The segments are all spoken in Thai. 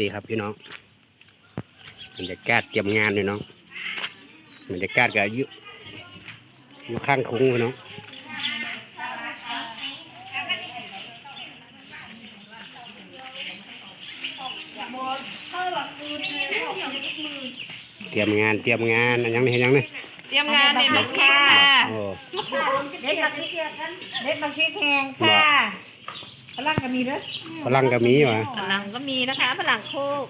ดีครับพี่น้องบรรยากาศเตรียมงานพี่น้องบรรยากาศก็อยู่อยู่ข้างคุ้งพี่น้องเตรียมงานเตรียมงานอันยังไม่เห็นยังนี่เตรียมงานในบัตรค่ะโอ้เด็ดบักพริกเด็ดบักพริกแห้งค่ะ พลังก็มีเด้อพลังก็มีวะฝรั่งก็มีนะคะฝรั่งโคก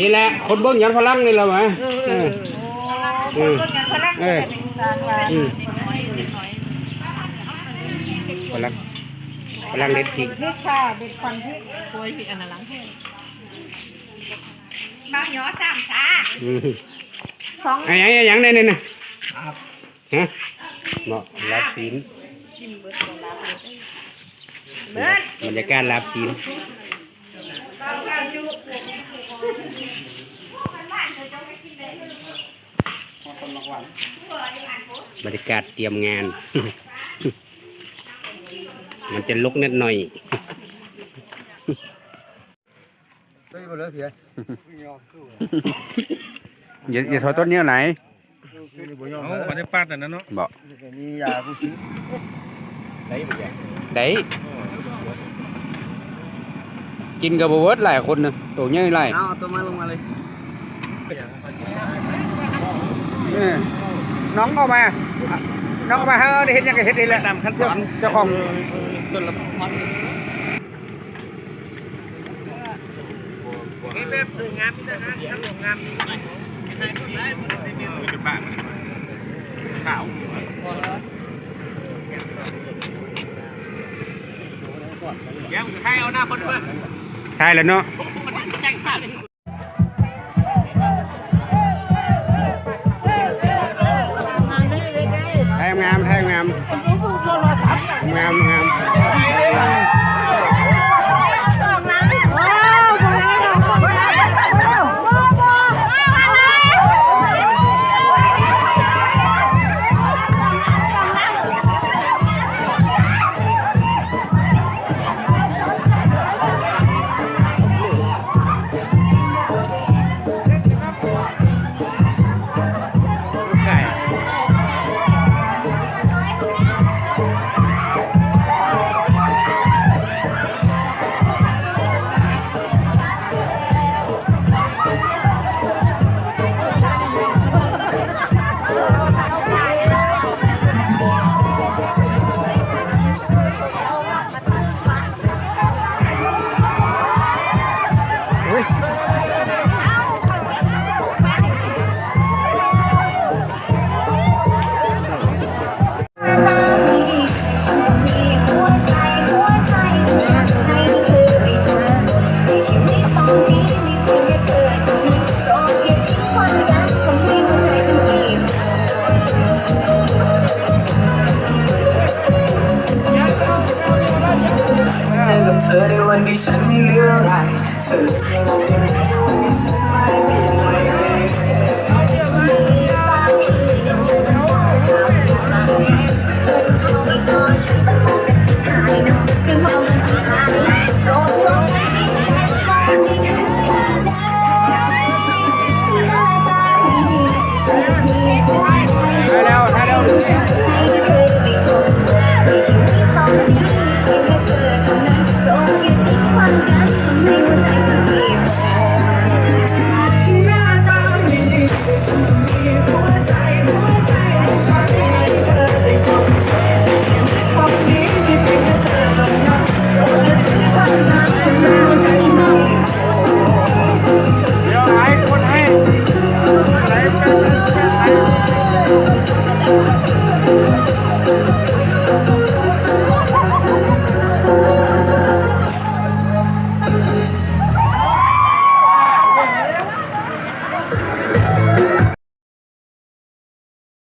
นี่แหละ คนเบิ้งยันพลังนี่แหละวะเออโอ้คนก็กันพลังเออก็เป็นกลางว่าอืมเด็กน้อยเด็กน้อยพลังพลังเด็ดพริกพริกค่ะเด็ดควันพริกโวยผิดอันนั้นหลังให้บางหยอสามชาอืมสองอันยังอันยังเนี่ยเนี่ยนะฮะเหมาะรับศีลเบิดบรรยากาศรับศีลบรรยากาศเตรียมงาน มันจะลุกนิดหน่อยอย่าอย่าถอยต้นนี้ไหนเอาอันนี้ปาดอันนั้นเนาะบอกมียาผู้ซื้อ đấy chín cái bò vớt lại con nè tổ nhây lại เอาตัวมาลงมาเลย Nè, nóng không mà nóng không mà hơi đi hết nha cái hết đi lại làm khăn cho cho phòng ต้นละพันแบบสวยงามนะฮะทั้งสวยงามนี่เป็นบ้านขาวยังให้เอาหน้าคนเพื่อน ใช่แล้วเนาะแทงงามแทงงามงามงาม ธอในวันที่ฉันเหลืออะไรเธอยังคงเป็